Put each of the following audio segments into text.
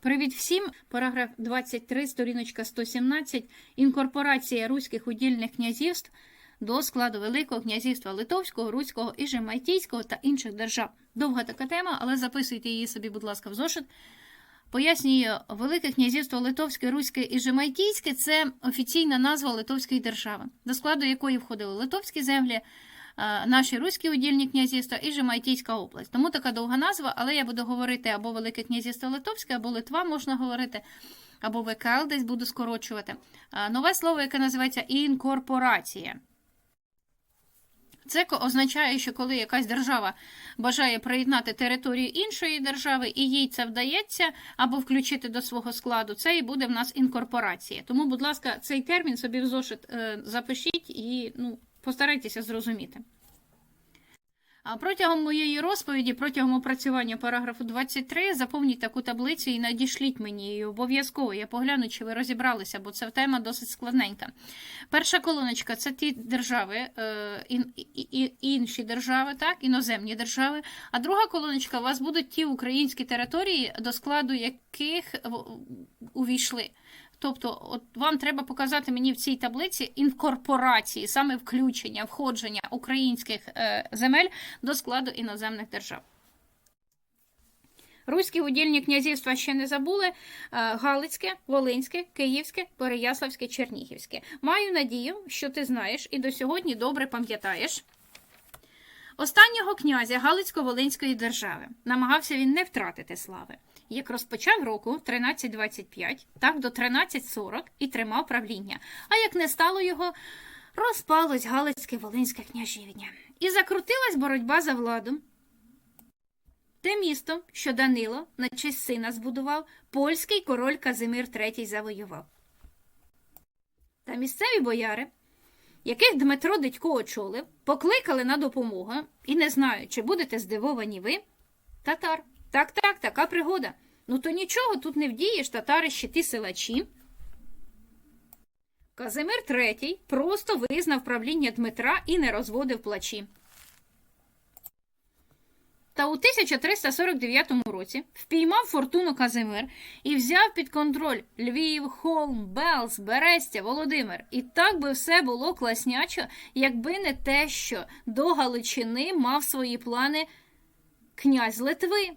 Привіт всім! Параграф 23, сторіночка 117. Інкорпорація руських удільних князівств до складу Великого князівства Литовського, Руського і Жемайтійського та інших держав. Довга така тема, але записуйте її собі, будь ласка, в зошит. Пояснюю, Велике князівство Литовське, Руське і Жемайтійське це офіційна назва Литовської держави, до складу якої входили литовські землі, наші руські удільні князівства і Жемайтійська область. Тому така довга назва, але я буду говорити або Велике князівство Литовське, або Литва можна говорити, або ВКЛ десь буду скорочувати. Е, Нове слово, яке називається інкорпорація. Це означає, що коли якась держава бажає приєднати територію іншої держави, і їй це вдається або включити до свого складу, це і буде в нас інкорпорація. Тому, будь ласка, цей термін собі в зошит е, запишіть і ну, постарайтеся зрозуміти. А протягом моєї розповіді, протягом опрацювання параграфу 23, заповніть таку таблицю і надішліть мені її обов'язково. Я погляну, чи ви розібралися, бо ця тема досить складненька. Перша колоночка це ті держави, е, ін, і, і, інші держави, так, іноземні держави. А друга колоночка у вас будуть ті українські території, до складу яких увійшли. Тобто, от вам треба показати мені в цій таблиці інкорпорації, саме включення, входження українських е, земель до складу іноземних держав. Руські удільні князівства ще не забули. Е, Галицьке, Волинське, Київське, Переяславське, Чернігівське. Маю надію, що ти знаєш і до сьогодні добре пам'ятаєш. Останнього князя Галицько-Волинської держави намагався він не втратити слави. Як розпочав року 1325, так до 1340 і тримав правління. А як не стало його, розпалось Галицьке Волинське княжівня. І закрутилась боротьба за владу. Те місто, що Данило на честь сина збудував, польський король Казимир III завоював. Та місцеві бояри, яких Дмитро Дидько очолив, покликали на допомогу, і не знаю, чи будете здивовані ви. Татар. Так, так, така пригода. Ну то нічого тут не вдієш, татари ще силачі. Казимир III просто визнав правління Дмитра і не розводив плачі. Та у 1349 році впіймав фортуну Казимир і взяв під контроль Львів, Холм, Белс, Берестя, Володимир. І так би все було класнячо, якби не те, що до Галичини мав свої плани князь Литви.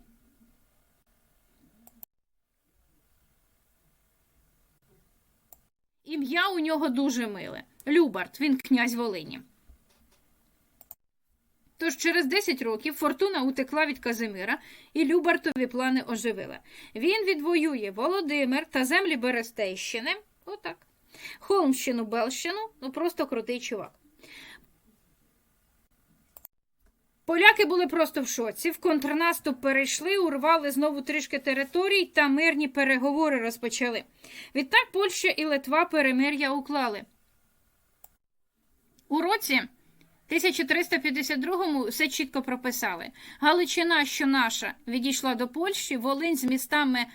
Ім'я у нього дуже миле. Любарт, він князь Волині. Тож через 10 років фортуна утекла від Казимира, і Любартові плани оживила. Він відвоює Володимир та землі Берестейщини. Отак. Холмщину, Белщину, ну просто крутий чувак. Поляки були просто в шоці. В контрнаступ перейшли, урвали знову трішки територій та мирні переговори розпочали. Відтак Польща і Литва перемир'я уклали. У році 1352-му все чітко прописали. Галичина, що наша, відійшла до Польщі, Волинь з містами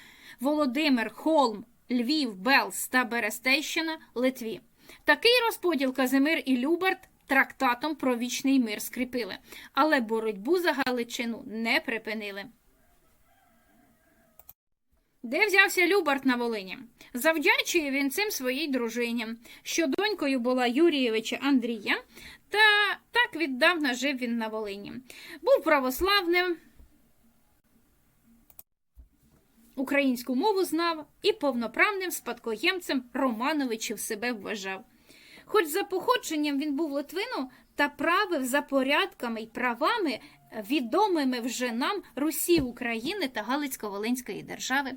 Володимир, Холм, Львів, Белс та Берестейщина Литві. Такий розподіл Казимир і Любарт трактатом про вічний мир скріпили, але боротьбу за Галичину не припинили. Де взявся Любарт на Волині? Завдячує він цим своїй дружині, що донькою була Юрійовича Андрія, та так віддавна жив він на Волині. Був православним, українську мову знав і повноправним спадкоємцем Романовичів себе вважав. Хоч за походженням він був Литвину та правив за порядками й правами, відомими вже нам Русі України та Галицько-Волинської держави.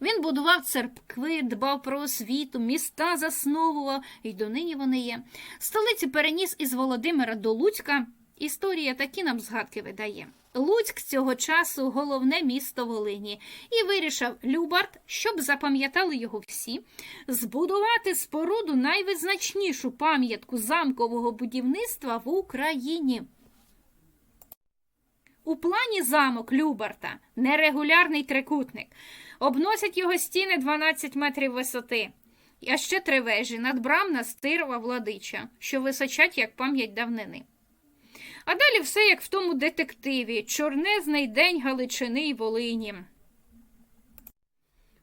Він будував церкви, дбав про освіту, міста засновував, і донині вони є. Столицю переніс із Володимира до Луцька. Історія такі нам згадки видає. Луцьк цього часу головне місто Волині, і вирішив Любарт, щоб запам'ятали його всі, збудувати споруду найвизначнішу пам'ятку замкового будівництва в Україні. У плані замок Любарта нерегулярний трикутник. Обносять його стіни 12 метрів висоти. А ще три вежі надбрамна стирова владича, що височать як пам'ять давнини. А далі все як в тому детективі Чорнезний день Галичини й Волині.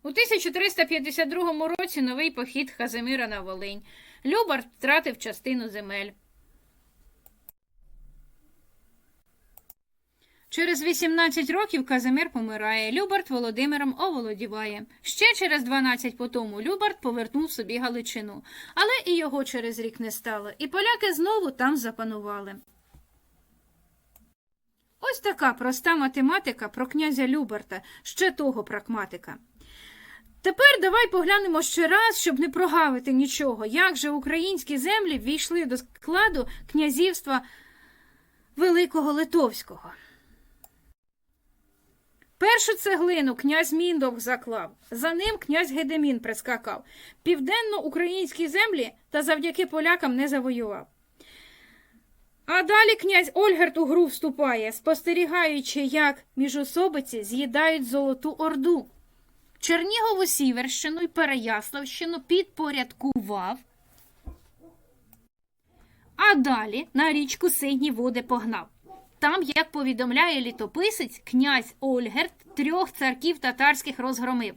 У 1352 році новий похід Казимира на Волинь. Любард втратив частину земель. Через 18 років Казимир помирає, Любард Володимиром оволодіває. Ще через 12 по тому Любард повернув собі Галичину. Але і його через рік не стало, і поляки знову там запанували. Ось така проста математика про князя Любарта, ще того прагматика. Тепер давай поглянемо ще раз, щоб не прогавити нічого, як же українські землі ввійшли до складу князівства Великого Литовського. Першу цеглину князь Міндовх заклав, за ним князь Гедемін прискакав. Південно-українські землі та завдяки полякам не завоював. А далі князь Ольгерт у гру вступає, спостерігаючи, як міжособиці з'їдають Золоту Орду. Чернігову Сіверщину і Переяславщину підпорядкував, а далі на річку Сині води погнав. Там, як повідомляє літописець, князь Ольгерт трьох царків татарських розгромив.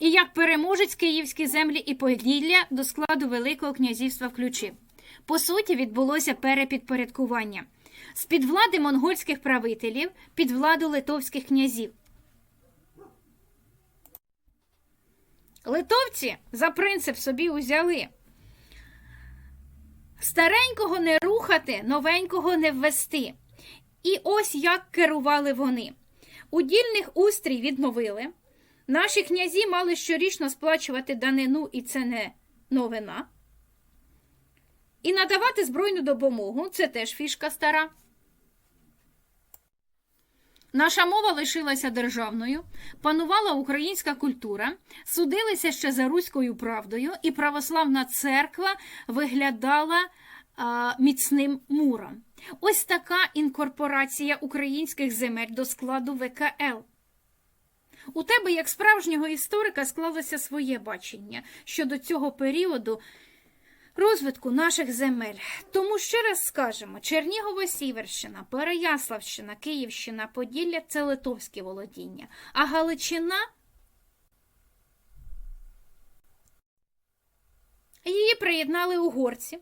І як переможець київські землі і Поділля до складу Великого князівства включив. По суті, відбулося перепідпорядкування з під влади монгольських правителів під владу литовських князів. Литовці за принцип собі узяли старенького не рухати, новенького не ввести. І ось як керували вони. Удільних устрій відновили. Наші князі мали щорічно сплачувати данину, і це не новина. І надавати збройну допомогу це теж фішка стара. Наша мова лишилася державною, панувала українська культура, судилися ще за руською правдою, і православна церква виглядала а, міцним муром. Ось така інкорпорація українських земель до складу ВКЛ. У тебе, як справжнього історика, склалося своє бачення щодо цього періоду розвитку наших земель. Тому ще раз скажемо: Чернігова-Сіверщина, Переяславщина, Київщина, Поділля це литовське володіння, а Галичина її приєднали угорці.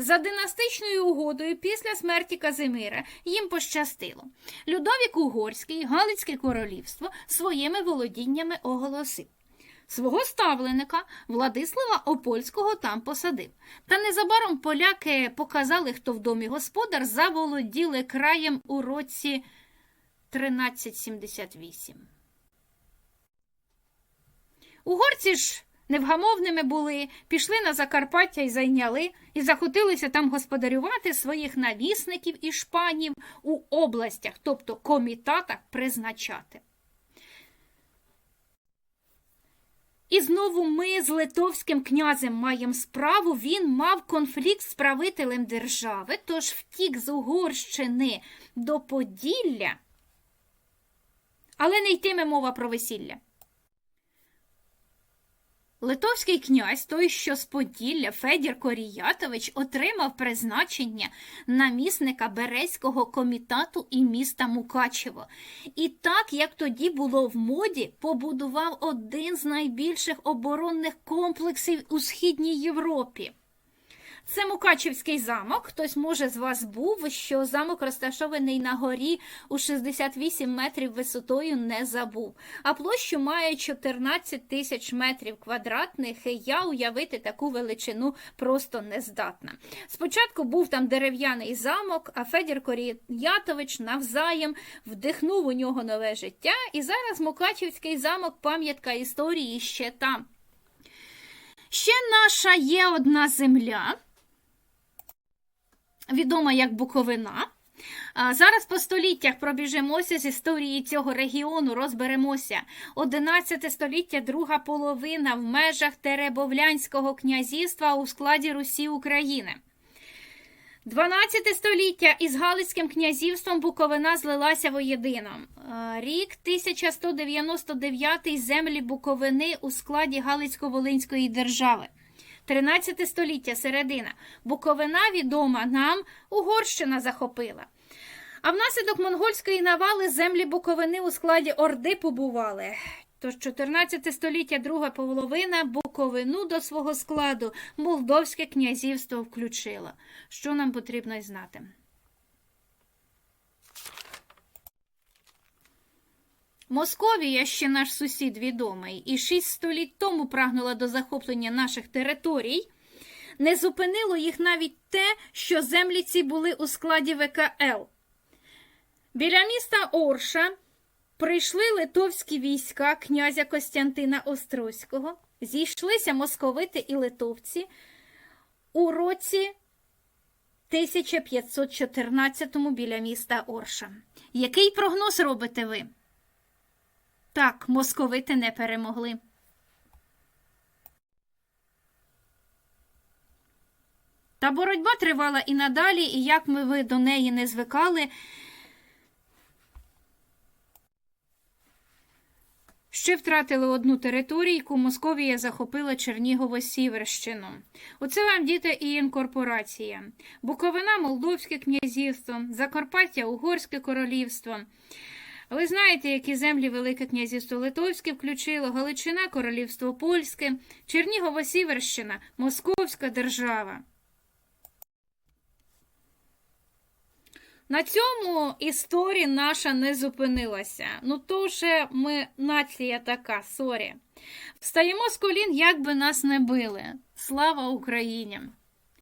За династичною угодою після смерті Казимира їм пощастило. Людовік Угорський, Галицьке королівство своїми володіннями оголосив. Свого ставленика Владислава Опольського там посадив. Та незабаром поляки показали, хто в домі господар, заволоділи краєм у році 1378. Угорці ж невгамовними були, пішли на Закарпаття і зайняли, і захотилися там господарювати своїх навісників і шпанів у областях, тобто комітатах призначати. І знову ми з литовським князем маємо справу. Він мав конфлікт з правителем держави, тож втік з Угорщини до Поділля. Але не йтиме мова про весілля. Литовський князь, той, що з Поділля, Федір Коріятович, отримав призначення намісника Березького комітату і міста Мукачево. І так, як тоді було в моді, побудував один з найбільших оборонних комплексів у Східній Європі. Це Мукачівський замок. Хтось, може, з вас був, що замок розташований на горі у 68 метрів висотою не забув. А площу має 14 тисяч метрів квадратних. і Я уявити таку величину просто не здатна. Спочатку був там дерев'яний замок, а Федір Коріятович навзаєм вдихнув у нього нове життя. І зараз Мукачівський замок, пам'ятка історії ще там. Ще наша є одна земля відома як Буковина. Зараз по століттях пробіжимося з історії цього регіону, розберемося. 11 століття, друга половина в межах Теребовлянського князівства у складі Русі України. 12 століття із Галицьким князівством Буковина злилася воєдино. Рік 1199 землі Буковини у складі Галицько-Волинської держави. 13 століття середина. Буковина відома нам Угорщина захопила. А внаслідок монгольської навали землі Буковини у складі Орди побували. Тож 14 століття, друга половина, Буковину до свого складу Молдовське князівство включило. Що нам потрібно й знати? Московія, ще наш сусід відомий, і шість століть тому прагнула до захоплення наших територій. Не зупинило їх навіть те, що землі ці були у складі ВКЛ. Біля міста Орша прийшли литовські війська князя Костянтина Острозького, зійшлися московити і литовці у році 1514 біля міста Орша. Який прогноз робите ви? Так, московити не перемогли. Та боротьба тривала і надалі, і як ми ви до неї не звикали. Ще втратили одну територійку, Московія захопила Чернігово-Сіверщину. Оце вам, діти, і інкорпорація. Буковина Молдовське князівство, Закарпаття Угорське королівство. Ви знаєте, які землі Велике князівство Литовське включило, Галичина, Королівство Польське, Чернігово-Сіверщина, Московська держава. На цьому історія наша не зупинилася. Ну то вже ми нація така, сорі. Встаємо з колін, як би нас не били. Слава Україні!